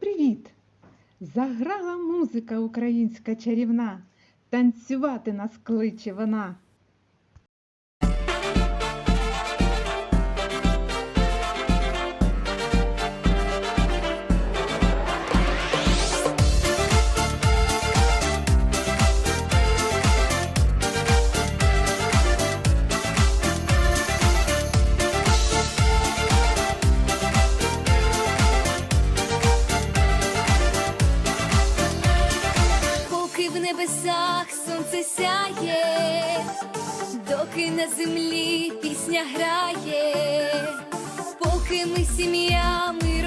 привіт! Заграла музика українська чарівна, танцювати нас кличе вона. Небесах сонце сяє, доки на землі пісня грає, поки ми сім'я, ми.